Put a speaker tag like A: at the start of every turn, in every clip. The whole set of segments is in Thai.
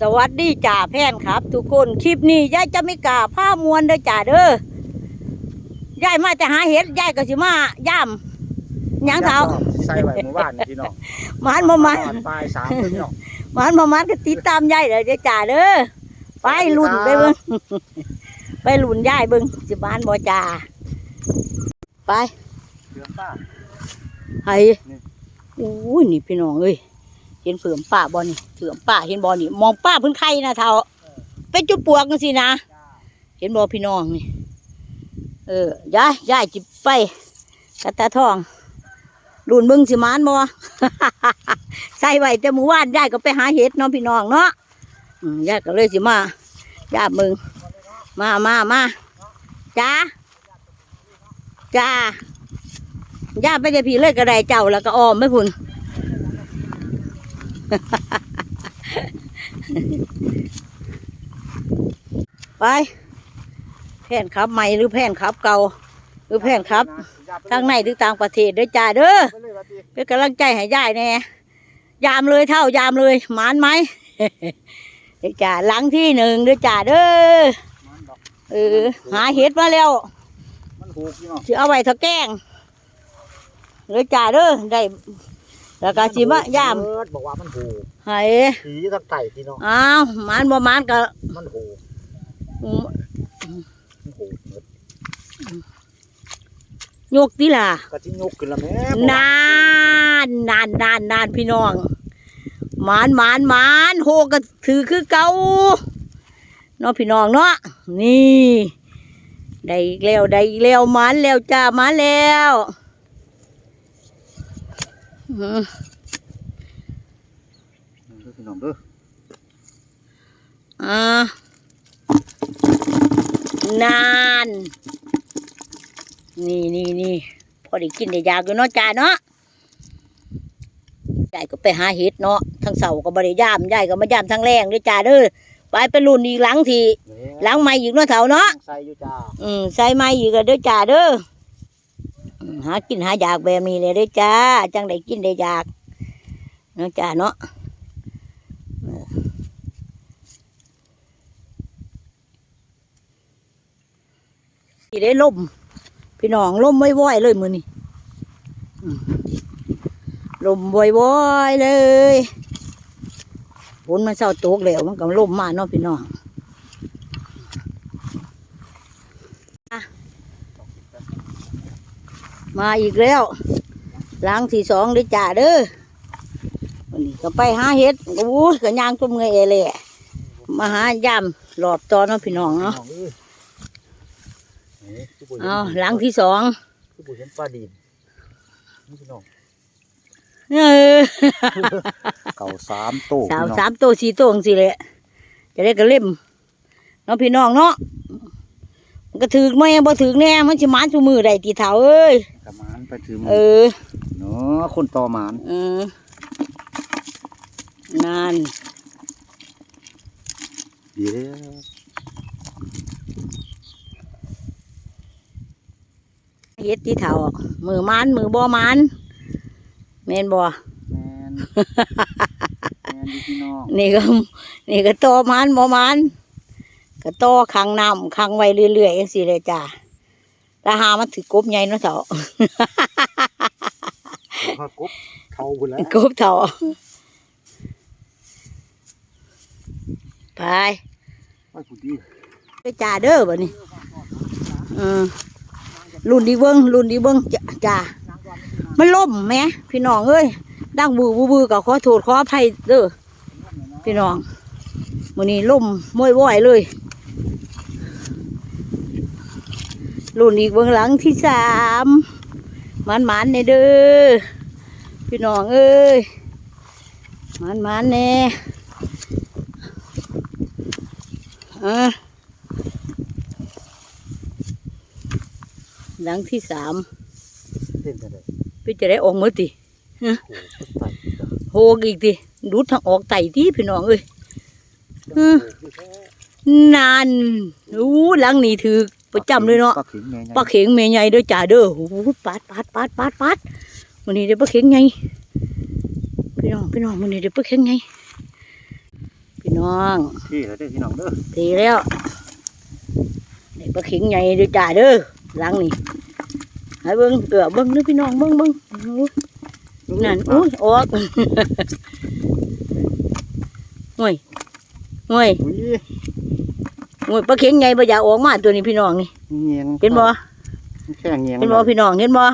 A: สวัสดีจ่าแพนครับ ทุกคนคลิปนี้ยายจะไม่กล้าผ้ามวนเด้อจ่าเด้อยายมาจะหาเห็ดยายก็สิมาย่ำหยังเท้า
B: ใส่ไว้เมื่อวานนี่พี่น้อง
A: หมันบ่หมัน
B: ตอนปลายสามพี่น้อง
A: หมันบ่หมันก็ติดตามยายเด้อเด้อจ่าเด้อไปลุ่นไปเบิ่งไปลุ่นยายเบิ่งสิบ้านบ่จ่าไป
B: เดือนป้า
A: ไห้
B: นี่
A: โอ้ยนี่พี่น้องเอ้ยเห็นเฟื่อมป้าบ่นี่เฟื่อมป้าเห็นบ่นี่มองป้าเพิ่นไข่นะเท่าเป็นจุดปวกจังซี่นะเห็นบ่พี่น้องนี่ เออยายยายจิไปกระตาทองรุ่นเบิ่งสิมานบ่ใส่ไว้แต่มื้อวานยายก็ไปหาเห็ดเนาะพี่น้องเนาะอืมยายก็เลยสิมายามึง มามามาจ้าจ้าย่าไปจะพี่เลยก็ได้เจ้าแล้วก็ออมไม่พุ่น ไป แผ่นครับใหม่หรือแผ่นครับเก่า หรือแผ่นครับทางในหรือต่างประเทศเด้อจ้าเด้อเป็นกำลังใจให้ยายแน่ยามเลยเท่ายามเลยหมานไหมเด้อจ้าหลังที่หนึ่งเด้อจ้าเด้อเออหาเห็ดมาแล้ว
B: มันหูกพี่น้อง
A: สิเอาไว้ถ้าแกล้งเด้อจ้าเด้อได้ แล้วก็สิมายาม
B: เบิดบอกว่ามันหูก
A: ให้
B: ผีทั้งไก่พี่น้อง
A: อ้าวหมานบ่หมานก็
B: มันหูก
A: อืม
B: มันหูกเบิด
A: ยกติล่ะ
B: กะทิยกขึ้นละแม่
A: นานนานนานนานพี่น้องหมานหมานหมานโหก็ถือคือเก่าเนาะพี่น้องเนาะนี่ได้อีกแล้วได้อีกแล้วหมานแล้วจ้าหมานแล้วอืม
B: พี่น้องเด้อ
A: อ่านานนี่นี่นี่พอได้กินได้ยากอยู่เนาะจ้าเนาะยายก็ไปหาเห็ดเนาะทั้งเสาก็บริยามยายก็มายามทั้งแรงด้วยจ้าเด้อไปไปรุ่นอีกหลังทีหลังใหม่อีกเนาะเถาเนาะ
B: ใส่อยู่จ้า
A: อืมใส่ใหม่อีกก็เด้อจ้าเด้อ หากินหาอยากแบบนี้เลยด้อจ้า จังได้กินได้อยากเนาะจ้าเนาะเออสิได้ล่มพี่น้องล่มไว้ๆเลยมือนี่ล่มบ่อยๆเลยฝนมันเศร้าตกแล้วมันก็ล่มมาเนาะพี่น้องอะ มาอีกแล้วล้างที่สองเลยจ่าเด้อวันนี้ก็ไปหาเห็ดโอ้ยก็ย่างตัวเมื่อยเอเลยมาหายามหลอบตอนเนาะพี่น้องเนาะ
B: พี่น้องเอ้ยนี่คือบ่ห็น
A: เอาหลังที่สอง
B: คือบุเห็นปลาดินนี่พี่น้อง
A: เออ
B: เก่าสามโต
A: สาม
B: พี่น้อง
A: สามตัวสี่ตัวจังสิเลยจะได้กระเล่มเนาะพี่น้องเนาะมันก็ถือไม่บ่ถือแน่มันสิหมานชูมือได้ตีเท้าเอ้ย
B: กระมาน ไปถือมื
A: เอ
B: อ
A: อ
B: เนาะคนต่อหมาน
A: เออนาน
B: ดีเลย
A: เฮ็ดตีเท้ามือหมันมือบ่หมันแม่นบ่
B: แมนแมนดีพี่น้อง
A: นี่ก็นี่ก็โตอหมันบ่หมันก็โตอขังน้ำขังไว้เรื่อยๆจังซี่เลยจ้า ถ้าหามันถือกบใหญ่เนาะเถา
B: พอกบเขาบุญแล้ว
A: กบเถาไป
B: ไปผู้ดี
A: ไปจ่าเด้อบ่นี่อืมรุ่นดีเบิ้งรุ่นดีเบิ้งจ้าจ้ามันล่มแหมพี่น้องเอ้ยดังบูบูบูก็ขอโทษขออภัยเด้อพี่น้องมื้อนี้ล่มม้วยว่อยเลย รุ่นอีกเบื้องหลังที่สามมันมันๆในเด้อพี่น้องเอ้ยมันมันๆแน่อะหลังที่สาม
B: เต้นกันเลย
A: พี่จะได้ออกมือติ
B: โอ้โหไป
A: โหกอีกติดูดทางออกไตที่พี่น้องเอ้ยอืมนานอู้หลังนี้ถือ ประจำเลยเนาะ
B: ปลาเข็งแม่ไง
A: ปลาเข็งแม่ใหญ่เด้อจ้าเด้อโอ้โหปาดปาดปาดปาดปาดวันนี้เด้อปลาเข็งใหญ่พี่น้องพี่น้องวันนี้เด้อปลาเข็งใหญ่พี่น้อง
B: ที่แล้วเด้อพี่น้องเด้อ
A: ทีแล้วนี่ปลาเข็งใหญ่เด้อจ้าเด้อหลังนี่ให้เบิ่งเอือเบิ่งเด้อพี่น้องเบิ่งเบิ่งนั่นอุ้ยออกห่วยห่วย
B: อุ้ย
A: ห่วยปลาเข็งใหญ่บ่อยากออกมาตัวนี้พี่น้องนี่
B: เงียง
A: เห็นบ่
B: แค่เงียง
A: เห็นบ่พี่น้องเห็นบ่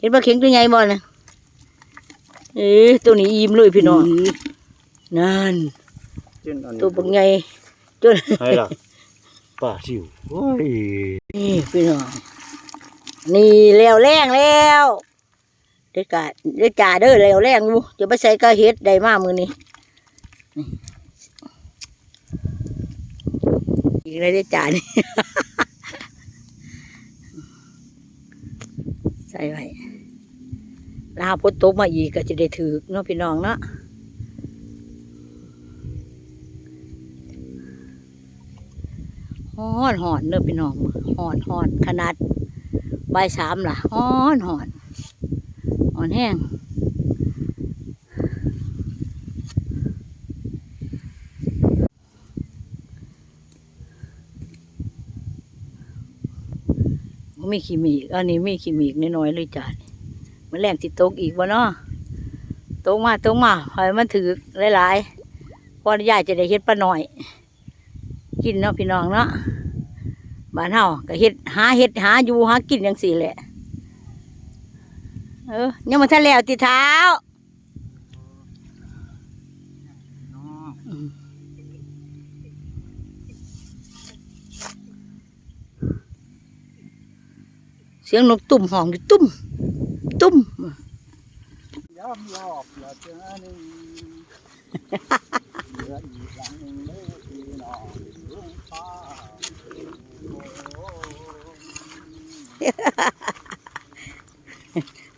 A: เห็นปลาเข็งตัวใหญ่บ่น่ะเอ้ตัวนี้อิ่มเลยพี่น้องนั่น
B: จนอันนี้
A: ตัวบักใหญ่จน
B: ใช่ล่ะป่าชิวโอ้ย
A: นี่พี่น้องนี่แล้วแรงแล้วเด็กกาเด็กจ่าเด้อแล้วแรงอยู่จะไปใส่กระเฮ็ดได้มากมือนี้นี่ อีกเลยเด็กจ่านี่ใส่ไว้ลาพดตกมาอีกก็จะได้ถือเนาะพี่น้องเนาะฮ้อนหอนเด้อพี่น้องหอนหอนขนาดใบสามล่ะหอนหอนหอนแห้ง มีขี้มีกอันนี้มีขี้มีกน้อยๆเลยจ้ะมันแรงติดตกอีกบ่เนาะตกมาตกมาหอยมันถือหลายๆพอยายจะได้เฮ็ดปลาหน่อย กินเนาะพี่น้องเนาะบ้านเฮาก็เฮ็ดหาเฮ็ดหาอยู่หากินอย่างสี่แหละ เออยังมาทันแล้วติเท้า เสียงนกตุ่มห้องอยู่ตุ้มตุ้ม
B: ยอมรอบละเจ้าหนึ่งเหลืออีกหลังหนึ่งเด้อพี่น้อลุงป้า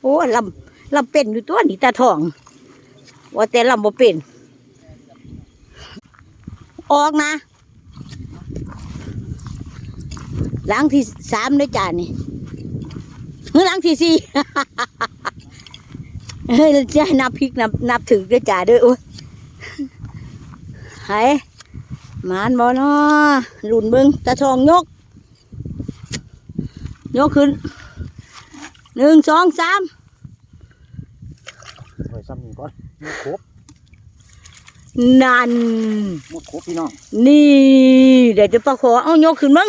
B: โอ้
A: ลำลำเป็นอยู่ตัวนี่ตาทอง ว่าแต่ลำบ่เป็น ออกนะหลังที่สามด้วยจ้านี่ เฮ้ยหลังที่สี่เฮ้ยจะให้นับพริกนับนับถึงด้วยจ่าด้วยโอ้ยไหหมานบ่เนาะหลุนเบิงตาทองยก ยกขึ้นหนึ่งสองสาม
B: ไว้ซ้ำนี่ก่อนหมดครบ
A: นั่น
B: หมดครบพี่น้อง
A: นี่ เดี๋ยวจะประขอเอายกขึ้นมึง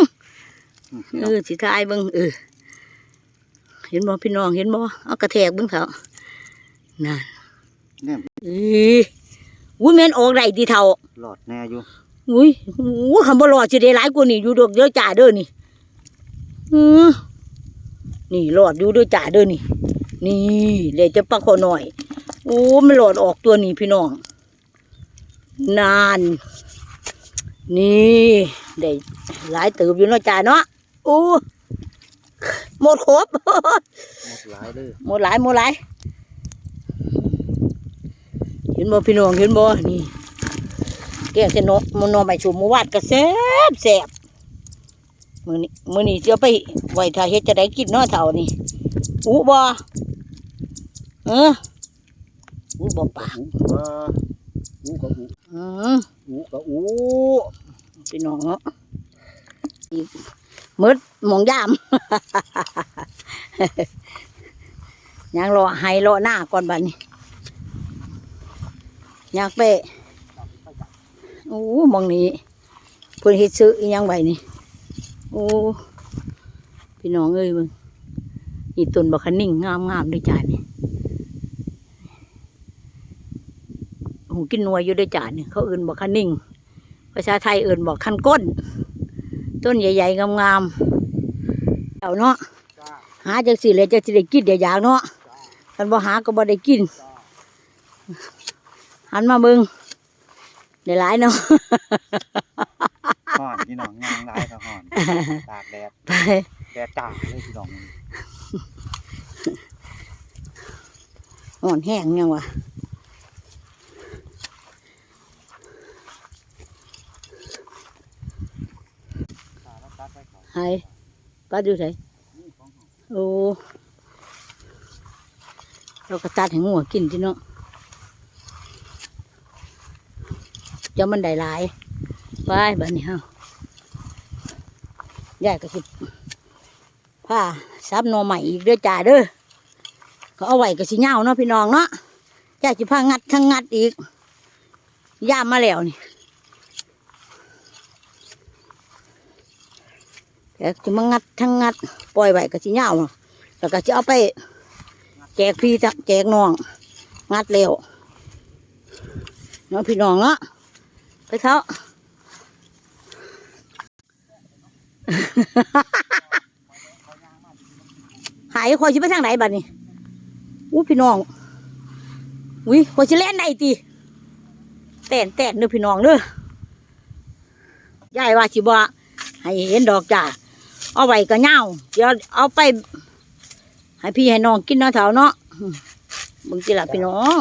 B: อืม
A: เออสิทายเบิงเออ เห็นบ่พี่น้องเห็นบ่เอากระแทกเบิงเถอะนั่น
B: เนี่ย
A: อีอุ้ยแม่นออกได้ดีเท่า
B: หลอดแน่อยู่
A: อุ้ยอู้คำบ่รอดสิได้หลายกว่านี่อยู่ดอกเดียวจ่าเด้อนี่อือนี่รอดอยู่เด้วยจ่าเด้อนี่ นี่เดี๋ยวจะประขอหน่อยโอ้มันหลอดออกตัวนี้พี่น้อง นาน นี่ได้หลายตืบอยู่เนาะจ่าเนาะโอ้ หมดครบ
B: หมดหลายเลย
A: หมดหลายหมดหลายเห็นบ่พี่น้องเห็นบ่นี่แกงเสนกมันนอใบสูบมือวาดก็แซ่บแซ่บมื้อนี้มื้อนี้จะไปไว้ถ้าเฮ็ดจะได้กินเนาะเท่านี่อู้บ่เอออู้บ่ปาก
B: อูว่าอูกับอู
A: อือ
B: อูกับอู
A: พี่น้องเนาะอีก มืดหมองยามยังรอให้รอหน้าก่อนบัดนี้อยากไปโอ้หมองนี้เพิ่นเฮ็ดซื้อยังไว้นี่โอ้พี่น้องเอ้ยมึงนี่ต้นบักขนิ่งงามๆด้วยจานี่โอ้กินนัวยอยู่ด้วยจานี่เขาเอื่นบักขนิ่ง ภาษาไทยเอื่นบอกคันก้น ต้นใหญ่ๆงามๆเอาเนาะ
B: จ้า
A: หาจังสิเลยจังสิได้กินเดี๋ยวอยากเนาะคันบ่หาก็บ่ได้กิน หันมาเบิ่งได้หลายเนาะ
B: ห่อนพี่น้องยางหลายก็ห่อนตากแดด
A: ไป
B: แดดจ้าเลยพี่น้อง
A: อ่อนแห้งยังวะ
B: แล้วตัดไปเขา
A: ไห้ป้าดูไสโอ้เราก็ตัดให้งัวกินที่เนาะจะมันได้หลายไปบัดนี้เฮายายก็สิผ้าซับนอใหม่อีกเด้อจ่าเด้อเขาเอาไว้ก็สิเงาเนาะพี่น้องเนาะยายสิผ้างัดทั้งงัดอีกย่ามมาแล้วนี่ แต่จะมางัดทั้งงัด ปล่อยไว้ก็สิเหงาเนาะแล้วก็จะเอาไป แจกพี่จะแจกน้อง งัดเร็วเนาะพี่น้องเนาะไปเถอะหายคอยชิไปทางไหนบัดนี้อู้พี่น้องอุ้ยคอยชิเล่นได้ตีแต่นแต่นเด้อพี่น้องเด้อยายว่าชิบ่ให้เห็นดอกจ้า เอาไว้ก็เหงาเดี๋ยวเอาไป ให้พี่ให้น้องกินเนาะเถาเนาะอืมมึงจิละพี่น้อง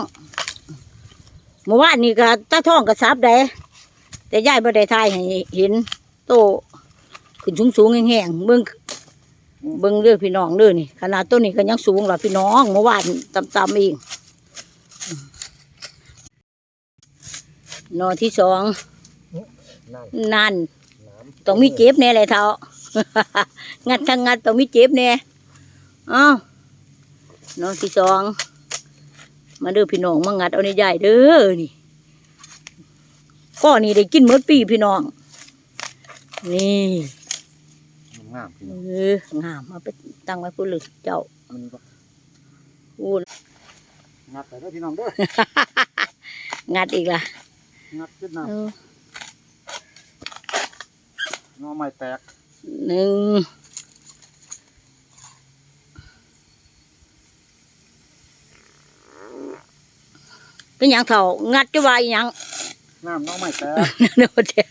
A: เมื่อวานนี่ก็ตาท้องก็ซับได้แต่ยายบ่ได้ทายให้เห็น โตขึ้นสูงๆแห้งๆเบิ่งเบิ่งเด้อพี่น้องเด้อนี่ขนาดต้นนี้ก็ยังสูงหรอพี่น้องเมื่อวานต่ำๆเองนอที่สอง
B: นั่น
A: นั่นต้องมีเจ็บแน่เลยเท่า งัดทั้งงัดต้องมีเจ็บแน่เอ้าวนอที่สอง มาเด้อพี่น้องมางัดเอาในใหญ่เด้อนี่ก้อนี่ได้กินเมื่อปีพี่น้อง นี่
B: งามพี่
A: เอ
B: น้อง
A: องามเอาไปตั้งไว้ผู้ลึกเจ้า
B: มันก็
A: อู้
B: งัดไปเด้อพี่น้องเด้อ
A: งัดอีกล่ะ
B: งัดขึ้นน้
A: เออำ
B: งอไม้แตก
A: หนึ่งเป็นหยังเถ่างัดจะว่าอหยัง
B: น้ำงอไม้แตก
A: เดี๋ยวเดี๋ยว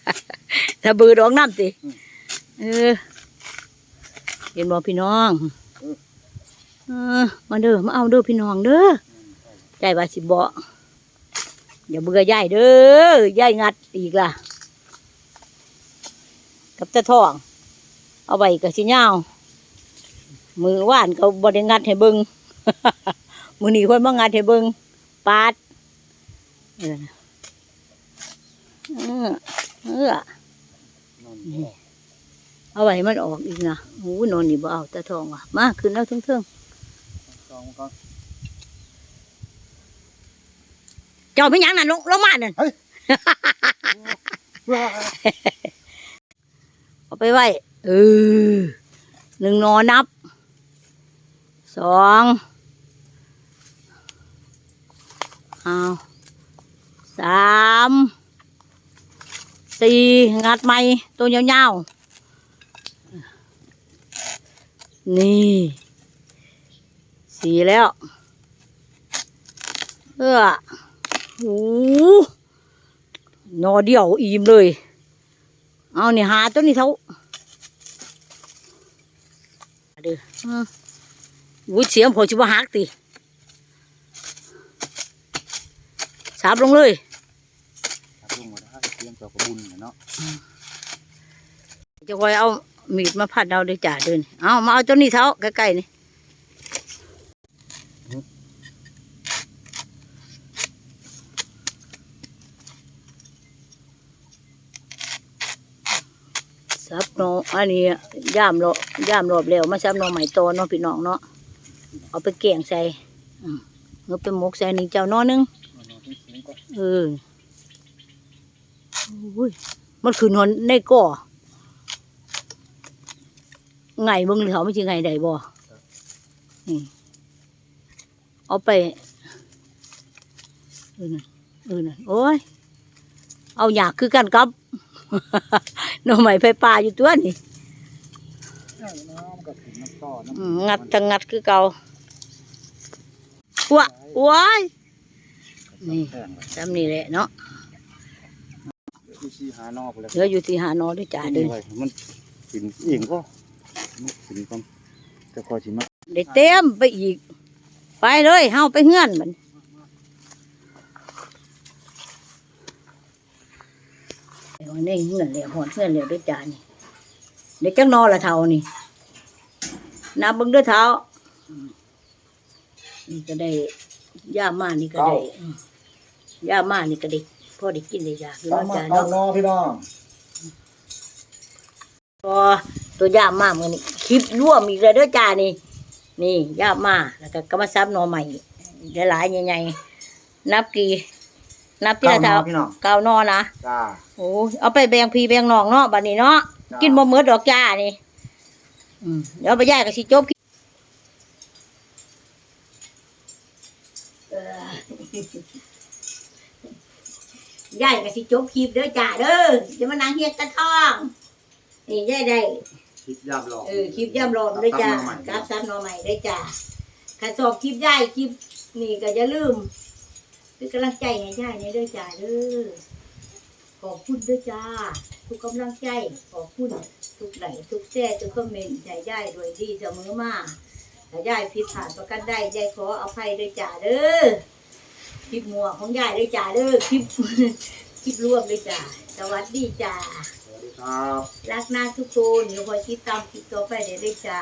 A: ถ้าเบือดอกน้ำสิ
B: อืม
A: เออเห็นบ่พี่น้องเออมาเด้อมาเอาเด้อพี่น้องเด้อใจว่าสิบ่อย่าเบื่อยายเด้อยายงัดอีกล่ะ กับตะทอง เอาไว้กับสิยาวมือว่านก็บริงัดให้เบิงมือนี้คนมางัดให้เบิงปาดเออเออเออ
B: นั่น
A: เอาไว้มันออกอีกนะโอ้ยนอนนี่บ่เอาตะทองว่ะมาขึ้นแล้วเทิง
B: สองก็
A: ๆเจ้าเป็นหยังนั่นลงลงมานั่น
B: ว้า
A: เอาไปไว้ เออหนึ่งนอนับสองเอาสามสี่งัดไม้ตัวยาวๆ นี่สี่แล้ว เออโอ้นอเดียวอิ่มเลย เอานี่หาตัวนี้เท่า เด้ออืมวุ้ยเสียงพอชิบหักติสาบลงเลย
B: ครับลงมาได้เตรียมตัวกระบุญเนาะ
A: จะคอยเอามีดมาพัดเอาได้จ่าเดินเอามาเอาตัวนี้เท่าใกล้ๆนี่ ซับหนออันนี้ย่ามรอย่ามรอบแล้วมาซับหนอใหม่โตเนาะพี่น้องเนาะเอาไปเกี่ยงใส่อืมเอาไปหมกใส่นี่เจ้านอนึง
B: นอนที่สูง
A: เอออุ้ยมันคือนอนในก่อไงเบิ่งเขาไม่ใช่ไงใดบ่นี่เอาไปเออนั่นเออนั่นโอ้ยเอาอยากคือกันกับ หน่อไม้ไฟป่าอยู่ตัวนี่
B: เอ้ยน้ำก็ถึงน้ำต่อน้ำ
A: อืมงัดจังงัดคือเก่าว้าว้ายนี่
B: แห้งเลย
A: จำนี่แหละเนาะ
B: ที่ชีหานอกไปแล้ว
A: เหลืออยู่ที่หานอด้วยจ่าเดิน
B: ไว้มันกินเองก็มันกินก่อนจะคอยชิมมา
A: ได้เต็มไปอีก ไปเลยเฮาไปเฮือนมัน เดี๋ยวนี่เฮือนเหลียวหอนเฮือนเหลียวด้วยจานนี่เด็กจังนอละเท่านี่นับเบิ่งด้วยเท้าอืมนี่ก็ได้ย่ามานี่ก็ได้อืมย่ามานี่ก็ได้พ่อได้กินได้อยากอยู่
B: ตาม
A: เนาะ
B: มา
A: จ้า
B: เอา
A: เนาะ
B: นอพี่น้อง
A: พอตัวย่ามมาเมื่อนี้คลิปร่วมอีกแล้วเด้อจ้านี่นี่ย่ามมาแล้วก็ก็มาซับหนอใหม่หลายๆใหญ่ๆนับกี่ นับที่ละเท่า
B: พี่น้อง
A: เก้านอนะ
B: จ้า
A: โอ้ยเอาไปแบ่งพี่แบ่งน้องเนาะบัดนี้เนาะ
B: จ้า
A: กินบ่หมดดอกจ้านี่อืมเดี๋ยวไปย่ายก็สิจบคลิปเออย่ายก็สิจบคลิปเด้อจ้าเด้อจะมานั่งเฮ็ดตะทองนี่ย่ายได้
B: คิดยามหลอก
A: เออคลิปย่ำรอมด้วยจ้า
B: ครับ
A: กับซับหนอใหม่ด้วยจ้าถ้าสอบคลิปย่ายคลิปนี่ก็อย่าลืม เป็นกำลังใจให้ย่ายเนี่ยด้วยจ้าเด้อขอบคุณด้วยจ้า ทุกกำลังใจขอบคุณทุกไหลค์ทุกแซ่ทุกคอมเมนต์ใจย่ายโดวยดีเสมอมาถ้าย่ายผิดพลาดประกันได้ย่ายขออภัยด้วยจ้าเด้อคลิปมัวของย่ายด้วยจ้าเด้อคลิปคลิปรวมด้วยจ้าสวัสดีจ้า
B: สวัสดีครับ
A: รักนาทุกคนเดี๋ยวคอยคิดตามคลิปต่อไปเดี๋ยวได้จ้า